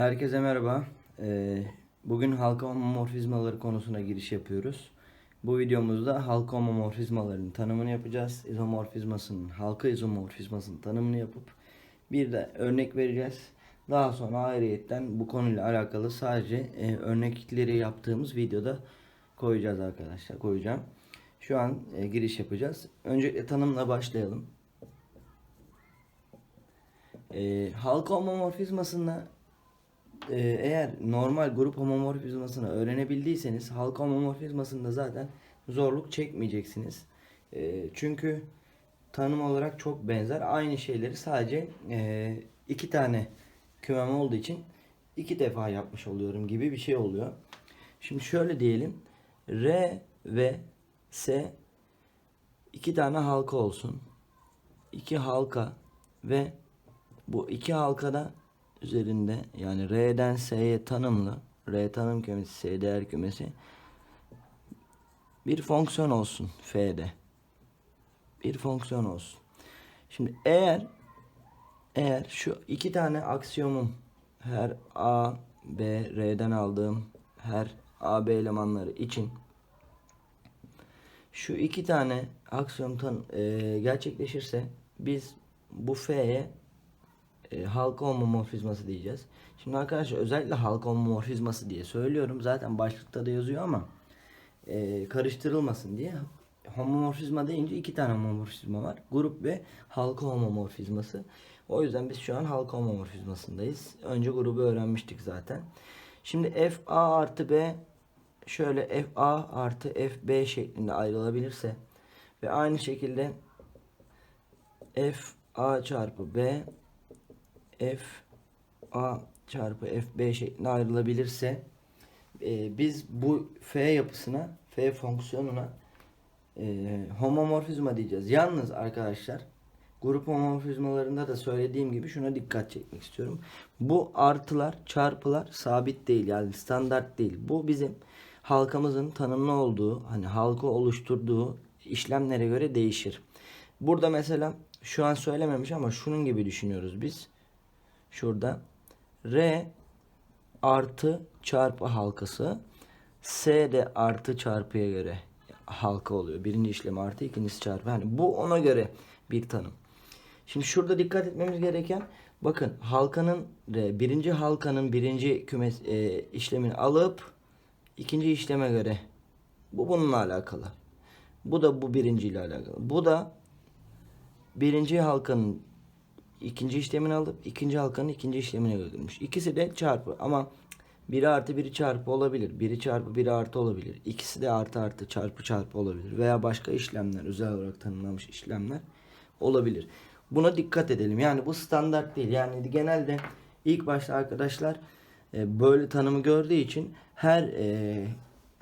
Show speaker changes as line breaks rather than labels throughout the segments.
Herkese merhaba. Ee, bugün halka homomorfizmaları konusuna giriş yapıyoruz. Bu videomuzda halka homomorfizmaların tanımını yapacağız. İzomorfizmasının, halka izomorfizmasının tanımını yapıp bir de örnek vereceğiz. Daha sonra ayrıyetten bu konuyla alakalı sadece e, örnekleri yaptığımız videoda koyacağız arkadaşlar. Koyacağım. Şu an e, giriş yapacağız. Öncelikle tanımla başlayalım. E, halka homomorfizmasında ee, eğer normal grup homomorfizmasını öğrenebildiyseniz halka homomorfizmasında zaten zorluk çekmeyeceksiniz. Ee, çünkü tanım olarak çok benzer. Aynı şeyleri sadece e, iki tane kümem olduğu için iki defa yapmış oluyorum gibi bir şey oluyor. Şimdi şöyle diyelim. R ve S iki tane halka olsun. İki halka ve bu iki halkada üzerinde yani R'den S'ye tanımlı R tanım kümesi S değer kümesi bir fonksiyon olsun F'de. Bir fonksiyon olsun. Şimdi eğer eğer şu iki tane aksiyomum her A, B, R'den aldığım her A, B elemanları için şu iki tane aksiyom tan e, gerçekleşirse biz bu F'ye e, halka homomorfizması diyeceğiz. Şimdi arkadaşlar özellikle halka homomorfizması diye söylüyorum. Zaten başlıkta da yazıyor ama e, karıştırılmasın diye. Homomorfizma deyince iki tane homomorfizma var. Grup ve halka homomorfizması. O yüzden biz şu an halka homomorfizmasındayız. Önce grubu öğrenmiştik zaten. Şimdi f a artı b şöyle f a artı f b şeklinde ayrılabilirse ve aynı şekilde f a çarpı b f a çarpı f b şeklinde ayrılabilirse e, biz bu f yapısına f fonksiyonuna e, homomorfizma diyeceğiz. Yalnız arkadaşlar grup homomorfizmalarında da söylediğim gibi şuna dikkat çekmek istiyorum. Bu artılar çarpılar sabit değil yani standart değil. Bu bizim halkamızın tanımlı olduğu hani halka oluşturduğu işlemlere göre değişir. Burada mesela şu an söylememiş ama şunun gibi düşünüyoruz biz şurada R artı çarpı halkası S de artı çarpıya göre halka oluyor. Birinci işlem artı ikincisi çarpı. Yani bu ona göre bir tanım. Şimdi şurada dikkat etmemiz gereken bakın halkanın birinci halkanın birinci kümes e, işlemini alıp ikinci işleme göre bu bununla alakalı. Bu da bu birinci ile alakalı. Bu da birinci halkanın ikinci işlemini alıp ikinci halkanın ikinci işlemine götürmüş. İkisi de çarpı ama biri artı biri çarpı olabilir. Biri çarpı biri artı olabilir. İkisi de artı artı çarpı çarpı olabilir. Veya başka işlemler özel olarak tanımlanmış işlemler olabilir. Buna dikkat edelim. Yani bu standart değil. Yani genelde ilk başta arkadaşlar e, böyle tanımı gördüğü için her e,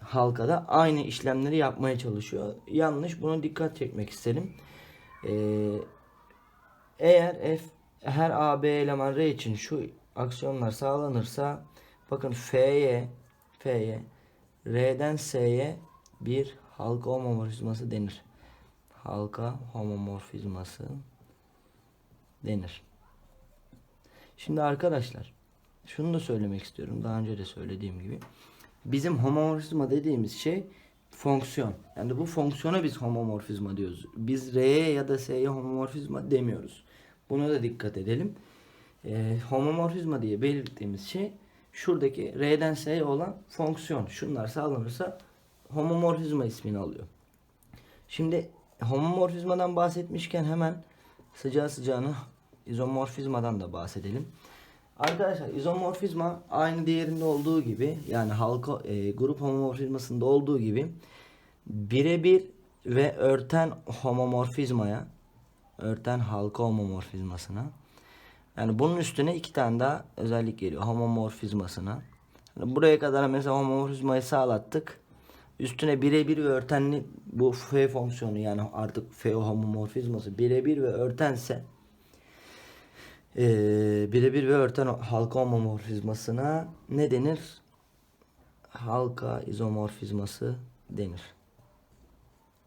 halkada aynı işlemleri yapmaya çalışıyor. Yanlış. Buna dikkat çekmek isterim. Eee eğer f her a b eleman r için şu aksiyonlar sağlanırsa bakın f'ye f'ye r'den s'ye bir halka homomorfizması denir. Halka homomorfizması denir. Şimdi arkadaşlar şunu da söylemek istiyorum. Daha önce de söylediğim gibi. Bizim homomorfizma dediğimiz şey fonksiyon. Yani bu fonksiyona biz homomorfizma diyoruz. Biz R'ye ya da S'ye homomorfizma demiyoruz. Buna da dikkat edelim. E, homomorfizma diye belirttiğimiz şey şuradaki R'den S'ye olan fonksiyon. Şunlar sağlanırsa homomorfizma ismini alıyor. Şimdi homomorfizmadan bahsetmişken hemen sıcağı sıcağına izomorfizmadan da bahsedelim. Arkadaşlar izomorfizma aynı diğerinde olduğu gibi yani halka e, grup homomorfizmasında olduğu gibi birebir ve örten homomorfizmaya örten halka homomorfizmasına yani bunun üstüne iki tane daha özellik geliyor homomorfizmasına. Yani buraya kadar mesela homomorfizmayı sağlattık. Üstüne birebir ve örtenli bu f fonksiyonu yani artık f homomorfizması birebir ve örtense ee, birebir ve örten halka homomorfizmasına ne denir? Halka izomorfizması denir.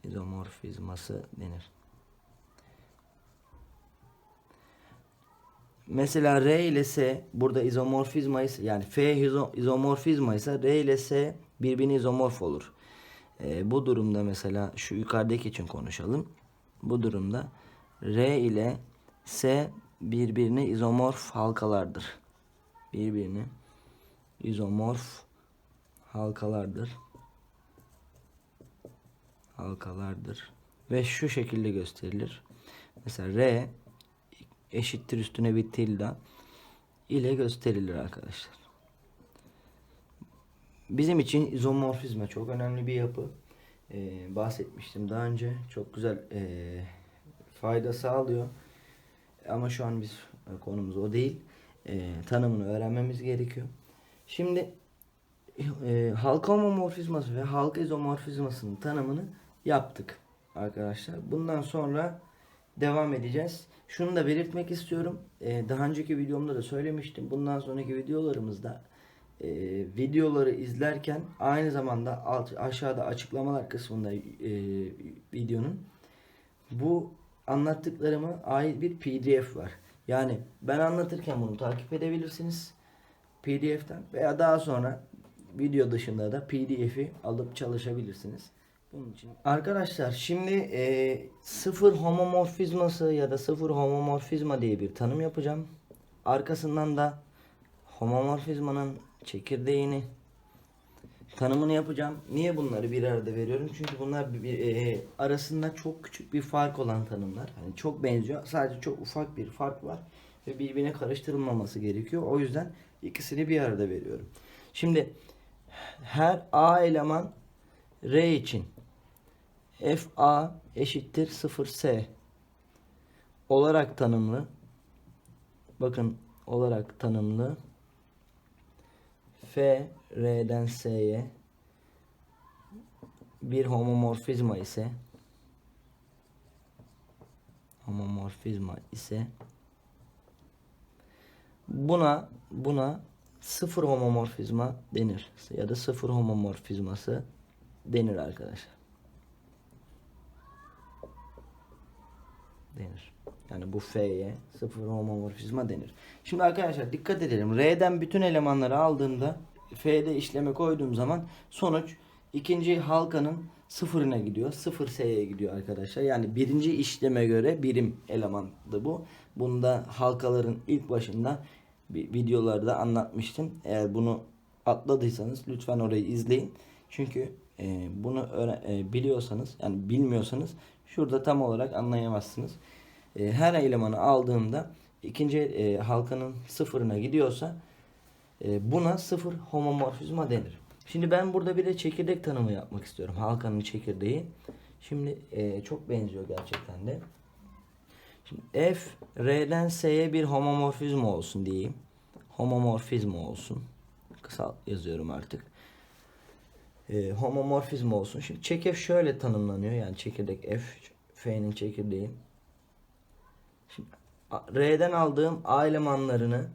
İzomorfizması denir. Mesela R ile S burada izomorfizma ise yani F izo- izomorfizma ise R ile S birbirine izomorf olur. Ee, bu durumda mesela şu yukarıdaki için konuşalım. Bu durumda R ile S birbirine izomorf halkalardır. Birbirine izomorf halkalardır. Halkalardır. Ve şu şekilde gösterilir. Mesela R eşittir üstüne bir tilde ile gösterilir arkadaşlar. Bizim için izomorfizma çok önemli bir yapı. Ee, bahsetmiştim daha önce. Çok güzel ee, fayda sağlıyor. Ama şu an biz e, konumuz o değil. Ee, tanımını öğrenmemiz gerekiyor. Şimdi e, halka homomorfizması ve halka izomorfizmasının tanımını yaptık arkadaşlar. Bundan sonra devam edeceğiz. Şunu da belirtmek istiyorum. Ee, daha önceki videomda da söylemiştim. Bundan sonraki videolarımızda e, videoları izlerken aynı zamanda alt, aşağıda açıklamalar kısmında e, videonun bu anlattıklarıma ait bir pdf var. Yani ben anlatırken bunu takip edebilirsiniz pdf'ten veya daha sonra video dışında da pdf'i alıp çalışabilirsiniz. Bunun için arkadaşlar şimdi e, sıfır homomorfizması ya da sıfır homomorfizma diye bir tanım yapacağım. Arkasından da homomorfizmanın çekirdeğini tanımını yapacağım. Niye bunları bir arada veriyorum? Çünkü bunlar bir, e, arasında çok küçük bir fark olan tanımlar. Hani çok benziyor. Sadece çok ufak bir fark var ve birbirine karıştırılmaması gerekiyor. O yüzden ikisini bir arada veriyorum. Şimdi her A eleman R için FA eşittir 0S olarak tanımlı. Bakın olarak tanımlı. F R'den S'ye bir homomorfizma ise homomorfizma ise buna buna sıfır homomorfizma denir ya da sıfır homomorfizması denir arkadaşlar. Denir. Yani bu F'ye sıfır homomorfizma denir. Şimdi arkadaşlar dikkat edelim. R'den bütün elemanları aldığımda F'de işleme koyduğum zaman sonuç ikinci halkanın sıfırına gidiyor. Sıfır S'ye gidiyor arkadaşlar. Yani birinci işleme göre birim elemandı bu. Bunda halkaların ilk başında videolarda anlatmıştım. Eğer bunu atladıysanız lütfen orayı izleyin. Çünkü e, bunu e, biliyorsanız yani bilmiyorsanız şurada tam olarak anlayamazsınız. E, her elemanı aldığımda ikinci e, halkanın sıfırına gidiyorsa e, buna sıfır homomorfizma denir. Şimdi ben burada bir de çekirdek tanımı yapmak istiyorum. Halkanın çekirdeği. Şimdi çok benziyor gerçekten de. Şimdi F R'den S'ye bir homomorfizma olsun diyeyim. Homomorfizma olsun. Kısa yazıyorum artık. E, homomorfizma olsun. Şimdi çekef şöyle tanımlanıyor. Yani çekirdek F. F'nin çekirdeği. Şimdi R'den aldığım A elemanlarını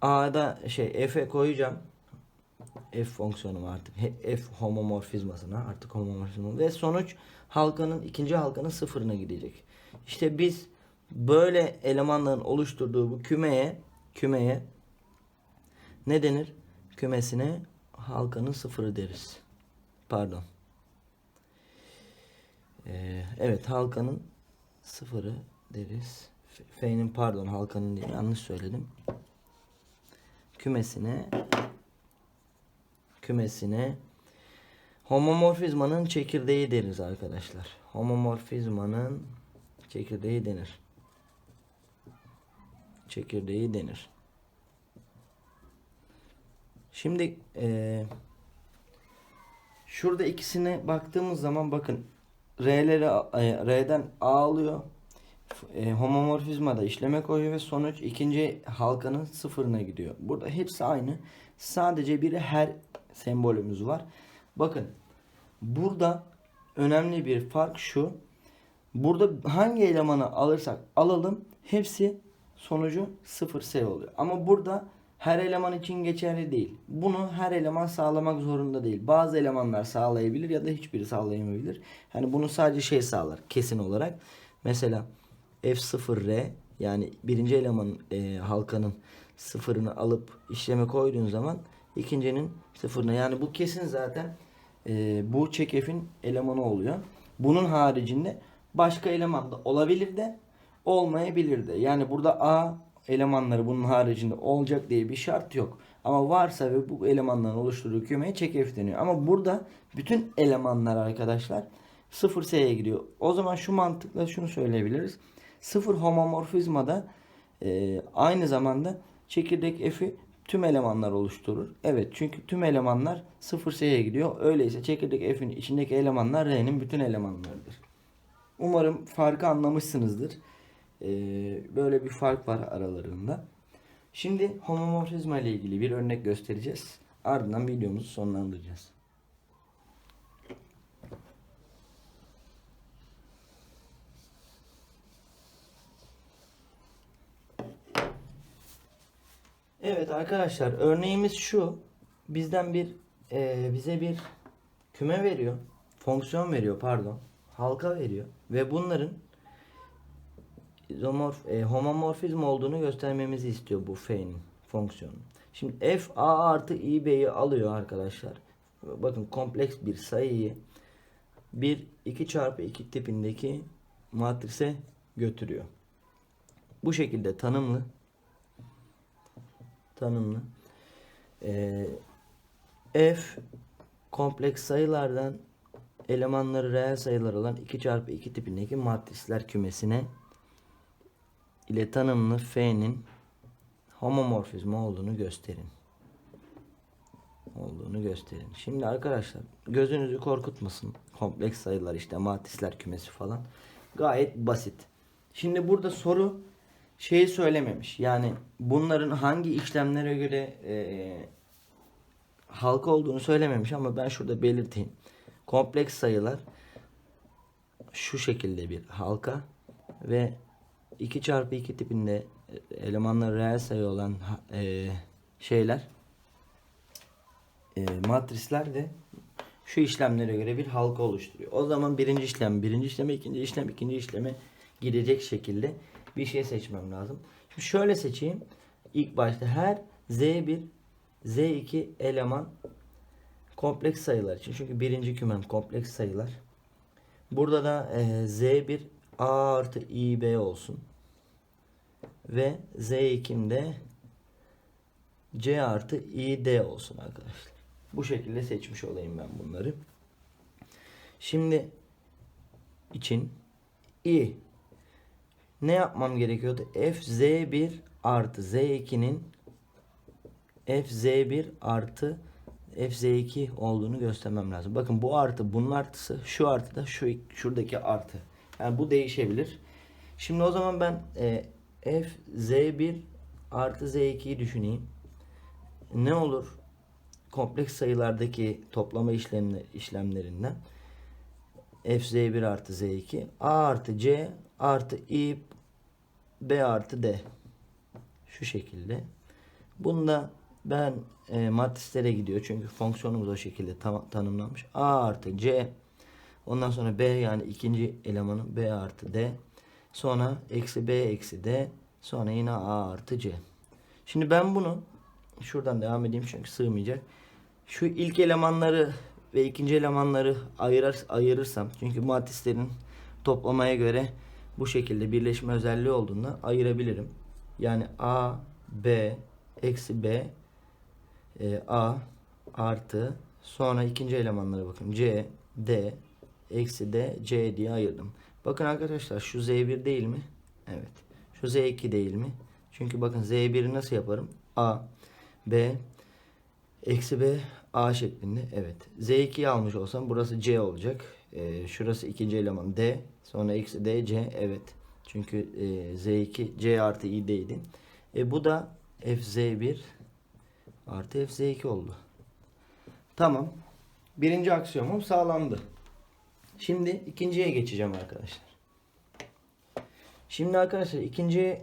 A'da şey F'e koyacağım. F fonksiyonu var artık. F homomorfizmasına artık homomorfizma ve sonuç halkanın ikinci halkanın sıfırına gidecek. İşte biz böyle elemanların oluşturduğu bu kümeye kümeye ne denir? Kümesine halkanın sıfırı deriz. Pardon. Ee, evet halkanın sıfırı deriz. F'nin pardon halkanın diye yanlış söyledim. Kümesine kümesine homomorfizmanın çekirdeği deriz arkadaşlar. Homomorfizmanın çekirdeği denir. Çekirdeği denir. Şimdi eee şurada ikisine baktığımız zaman bakın R'leri e, R'den A alıyor. E, homomorfizmada işleme koyuyor ve sonuç ikinci halkanın sıfırına gidiyor. Burada hepsi aynı. Sadece biri her sembolümüz var. Bakın burada önemli bir fark şu. Burada hangi elemanı alırsak alalım hepsi sonucu 0S oluyor. Ama burada her eleman için geçerli değil. Bunu her eleman sağlamak zorunda değil. Bazı elemanlar sağlayabilir ya da hiçbiri sağlayamayabilir. Hani bunu sadece şey sağlar kesin olarak. Mesela F0R yani birinci elemanın e, halkanın sıfırını alıp işleme koyduğun zaman ikincinin sıfırına yani bu kesin zaten e, bu çekefin elemanı oluyor. Bunun haricinde başka eleman da olabilir de olmayabilir de. Yani burada A elemanları bunun haricinde olacak diye bir şart yok. Ama varsa ve bu elemanların oluşturduğu kümeye çekef deniyor. Ama burada bütün elemanlar arkadaşlar 0s'ye gidiyor. O zaman şu mantıkla şunu söyleyebiliriz. Sıfır homomorfizmada e, aynı zamanda çekirdek f'i tüm elemanlar oluşturur. Evet çünkü tüm elemanlar 0s'ye gidiyor. Öyleyse çekirdek f'in içindeki elemanlar R'nin bütün elemanlarıdır. Umarım farkı anlamışsınızdır. Ee, böyle bir fark var aralarında. Şimdi homomorfizma ile ilgili bir örnek göstereceğiz. Ardından videomuzu sonlandıracağız. Evet arkadaşlar örneğimiz şu. Bizden bir e, bize bir küme veriyor. Fonksiyon veriyor pardon. Halka veriyor. Ve bunların izomorf, e, homomorfizm olduğunu göstermemizi istiyor bu f'nin fonksiyonu. Şimdi f a artı i b'yi alıyor arkadaşlar. Bakın kompleks bir sayıyı 1 2 çarpı 2 tipindeki matrise götürüyor. Bu şekilde tanımlı tanımlı. Ee, f kompleks sayılardan elemanları reel sayılar olan 2 çarpı 2 tipindeki matrisler kümesine ile tanımlı f'nin homomorfizma olduğunu gösterin. Olduğunu gösterin. Şimdi arkadaşlar gözünüzü korkutmasın. Kompleks sayılar işte matrisler kümesi falan. Gayet basit. Şimdi burada soru şeyi söylememiş. Yani bunların hangi işlemlere göre e, halka olduğunu söylememiş ama ben şurada belirteyim. Kompleks sayılar şu şekilde bir halka ve 2 çarpı 2 tipinde elemanları reel sayı olan e, şeyler e, matrisler de şu işlemlere göre bir halka oluşturuyor. O zaman birinci işlem, birinci işleme, ikinci işlem, ikinci işleme girecek şekilde bir şey seçmem lazım. Şimdi şöyle seçeyim. İlk başta her Z1, Z2 eleman kompleks sayılar için. Çünkü birinci kümem kompleks sayılar. Burada da e, Z1 A artı İB olsun. Ve Z2'mde C artı İD olsun arkadaşlar. Bu şekilde seçmiş olayım ben bunları. Şimdi için i ne yapmam gerekiyordu? f z1 artı z2'nin f z1 artı f z2 olduğunu göstermem lazım. Bakın bu artı bunun artısı şu artı da şu şuradaki artı. Yani bu değişebilir. Şimdi o zaman ben e, f z1 artı z2'yi düşüneyim. Ne olur? Kompleks sayılardaki toplama işlemleri, işlemlerinden f z1 artı z2 a artı c artı i b artı d şu şekilde. Bunda ben e, matrislere gidiyor çünkü fonksiyonumuz o şekilde tam, tanımlanmış. a artı c ondan sonra b yani ikinci elemanın b artı d sonra eksi b eksi d sonra yine a artı c. Şimdi ben bunu şuradan devam edeyim çünkü sığmayacak. Şu ilk elemanları ve ikinci elemanları ayırır, ayırırsam çünkü matrislerin toplamaya göre bu şekilde birleşme özelliği olduğunda ayırabilirim. Yani A, B, eksi B, e, A artı sonra ikinci elemanlara bakın. C, D, eksi D, C diye ayırdım. Bakın arkadaşlar şu Z1 değil mi? Evet. Şu Z2 değil mi? Çünkü bakın Z1'i nasıl yaparım? A, B, eksi B, A şeklinde. Evet. Z2'yi almış olsam burası C olacak. Ee, şurası ikinci eleman D. Sonra eksi D, C. Evet. Çünkü e, Z2 C artı i'deydi. E, bu da FZ1 artı FZ2 oldu. Tamam. Birinci aksiyomum sağlandı. Şimdi ikinciye geçeceğim arkadaşlar. Şimdi arkadaşlar ikinci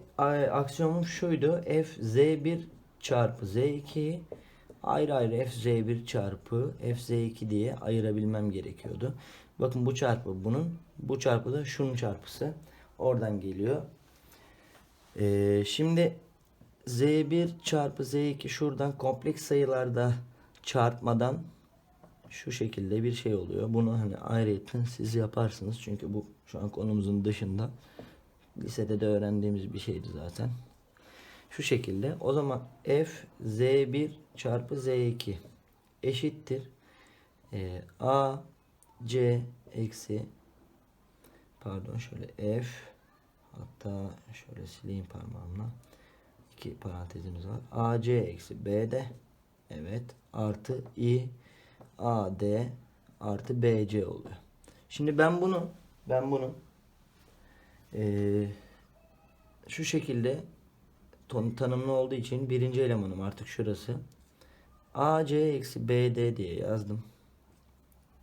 aksiyomum şuydu. FZ1 çarpı Z2 ayrı ayrı FZ1 çarpı FZ2 diye ayırabilmem gerekiyordu. Bakın bu çarpı bunun, bu çarpı da şunun çarpısı. Oradan geliyor. Ee, şimdi Z1 çarpı Z2 şuradan kompleks sayılarda çarpmadan şu şekilde bir şey oluyor. Bunu hani ayrıyetten siz yaparsınız. Çünkü bu şu an konumuzun dışında. Lisede de öğrendiğimiz bir şeydi zaten. Şu şekilde. O zaman F Z1 çarpı Z2 eşittir. Ee, A C eksi pardon şöyle F hatta şöyle sileyim parmağımla. İki parantezimiz var. AC eksi B'de evet artı I AD artı BC oluyor. Şimdi ben bunu ben bunu eee, şu şekilde ton- tanımlı olduğu için birinci elemanım artık şurası. AC eksi BD diye yazdım.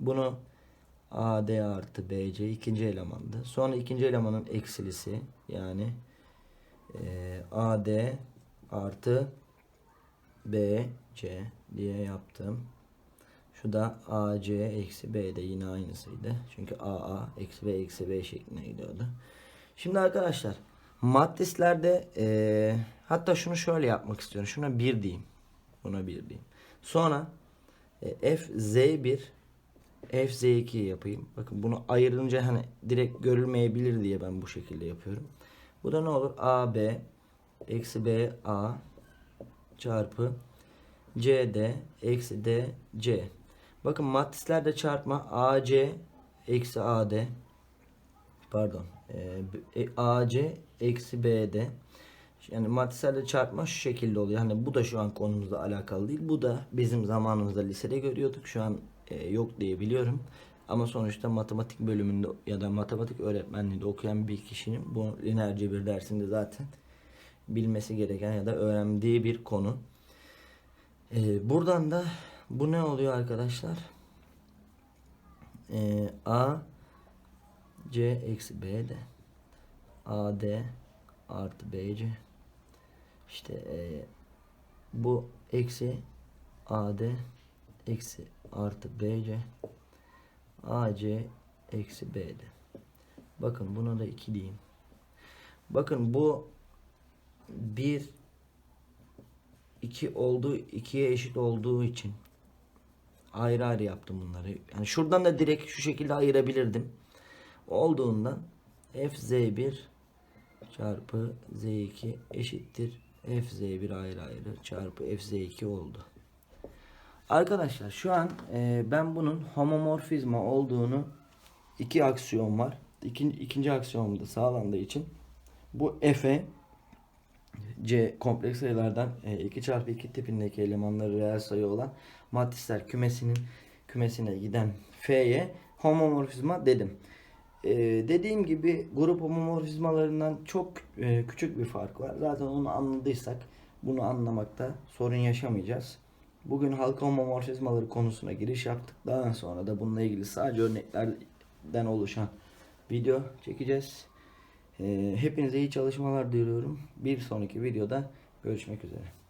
Bunu AD artı BC ikinci elemandı. Sonra ikinci elemanın eksilisi yani eee, AD artı BC diye yaptım. Şu da AC eksi B de yine aynısıydı. Çünkü AA eksi B eksi B şeklinde gidiyordu. Şimdi arkadaşlar matrislerde eee, hatta şunu şöyle yapmak istiyorum. Şuna 1 diyeyim. Buna 1 diyeyim. Sonra e, F Z1 F Z2 yapayım. Bakın bunu ayırınca hani direkt görülmeyebilir diye ben bu şekilde yapıyorum. Bu da ne olur? AB eksi B A çarpı CD eksi DC. Bakın matrislerde çarpma AC eksi AD pardon e, b- e, AC eksi BD yani matrislerde çarpma şu şekilde oluyor. Hani bu da şu an konumuzla alakalı değil. Bu da bizim zamanımızda lisede görüyorduk. Şu an e, yok diye biliyorum. Ama sonuçta matematik bölümünde ya da matematik öğretmenliğinde okuyan bir kişinin bu lineer cebir dersinde zaten bilmesi gereken ya da öğrendiği bir konu. Ee, buradan da bu ne oluyor arkadaşlar? Ee, A C eksi B de. A D artı B C. İşte ee, bu eksi A D eksi artı B C. A C eksi B D bakın buna da 2 diyeyim. Bakın bu bir 2 olduğu 2'ye eşit olduğu için ayrı ayrı yaptım bunları. Yani şuradan da direkt şu şekilde ayırabilirdim. Olduğundan f z1 çarpı z2 eşittir f z1 ayrı ayrı çarpı f z2 oldu. Arkadaşlar şu an e, ben bunun homomorfizma olduğunu iki aksiyon var. İkinci, ikinci aksiyonum da sağlandığı için bu f'e C kompleks sayılardan e, 2 çarpı 2 tipindeki elemanları reel sayı olan matrisler kümesinin kümesine giden F'ye homomorfizma dedim. E, dediğim gibi grup homomorfizmalarından çok e, küçük bir fark var. Zaten onu anladıysak bunu anlamakta sorun yaşamayacağız. Bugün halka homomorfizmaları konusuna giriş yaptık. Daha sonra da bununla ilgili sadece örneklerden oluşan video çekeceğiz. Ee, hepinize iyi çalışmalar diliyorum. Bir sonraki videoda görüşmek üzere.